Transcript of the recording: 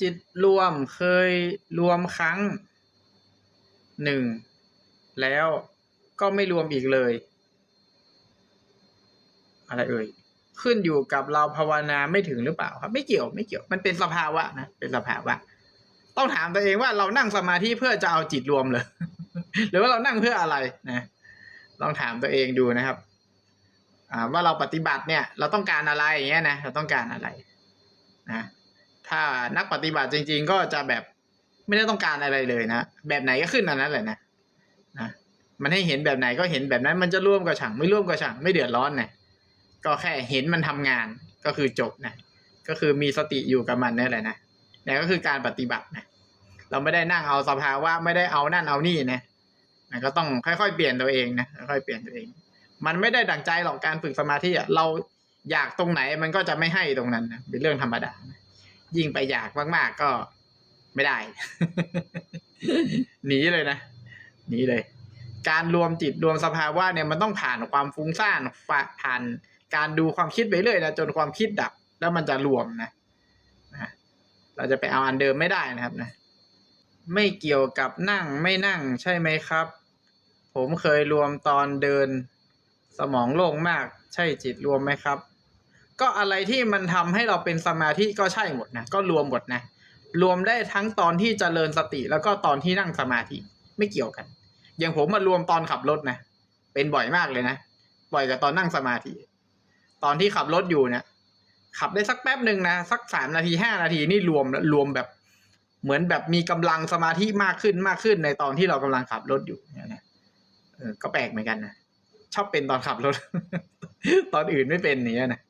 จิตรวมเคยรวมครั้งหนึ่งแล้วก็ไม่รวมอีกเลย อะไรเอ่ยขึ้นอยู่กับเราภาวนาไม่ถึงหรือเปล่าครับ ไม่เกี่ยวไม่เกี่ยวมันเป็นสภาวะนะเป็นสภาวะ ต้องถามตัวเองว่าเรานั่งสมาธิเพื่อจะเอาจิตรวมเลยหรือว่าเรานั่งเพื่ออะไรนะลองถามตัวเองดูนะครับอ่าว่าเราปฏิบัติเนี่ย เราต้องการอะไรอย่างเงี้ยนะเราต้องการอะไรนะ ถ้านักปฏิบัติจริง ๆ ก็จะแบบไม่ได้ต้องการอะไรเลยนะแบบไหนก็ขึ้นอันนั้นแหละนะนะมันให้เห็นแบบไหนก็เห็นแบบนั้นมันจะร่วมกับฉังไม่ร่วมกับฉังไม่เดือดร้อนนะก็แค่เห็นมันทำงานก็คือจบนะก็คือมีสติอยู่กับมันนี่แหละนะนี่ก็คือการปฏิบัตินะเราไม่ได้นั่งเอาสภาวะไม่ได้เอานั่นเอานี่นะนะก็ต้องค่อยๆเปลี่ยนตัวเองนะค่อยๆเปลี่ยนตัวเอง มันไม่ได้ดั่งใจหรอกการฝึกสมาธิอะเราอยากตรงไหนมันก็จะไม่ให้ตรงนั้นนะเป็นเรื่องธรรมดานะ ยิ่งไปอยากมากๆก็ไม่ได้ หนีเลยนะ หนีเลย การรวมจิตรวมสภาวะเนี่ยมันต้องผ่านความฟุ้งซ่านฝ่าผ่านการดูความคิดไปเรื่อยนะจนความคิดดับ แล้วมันจะรวมนะนะเราจะไปเอาอันเดิมไม่ได้นะครับนะ ไม่เกี่ยวกับนั่งไม่นั่งใช่ไหมครับ ผมเคยรวมตอนเดินสมองโล่งมาก ใช่จิตรวมไหมครับ ก็อะไรที่มันทำให้เราเป็นสมาธิก็ใช่หมดนะก็รวมหมดนะรวมได้ทั้งตอนที่เจริญสติแล้วก็ตอนที่นั่งสมาธิไม่เกี่ยวกัน อย่างผมมารวมตอนขับรถนะเป็นบ่อยมากเลยนะบ่อยกับตอนนั่งสมาธิ ตอนที่ขับรถอยู่เนี่ยขับได้สักแป๊บหนึ่งนะสักสามนาทีห้านาทีนี่รวมรวมแบบเหมือนแบบมีกำลังสมาธิมากขึ้นมากขึ้นในตอนที่เรากำลังขับรถอยู่เนี่ยนะเออก็แปลกเหมือนกันนะชอบเป็นตอนขับรถ ตอนอื่นไม่เป็นอย่างเนี้ยนะ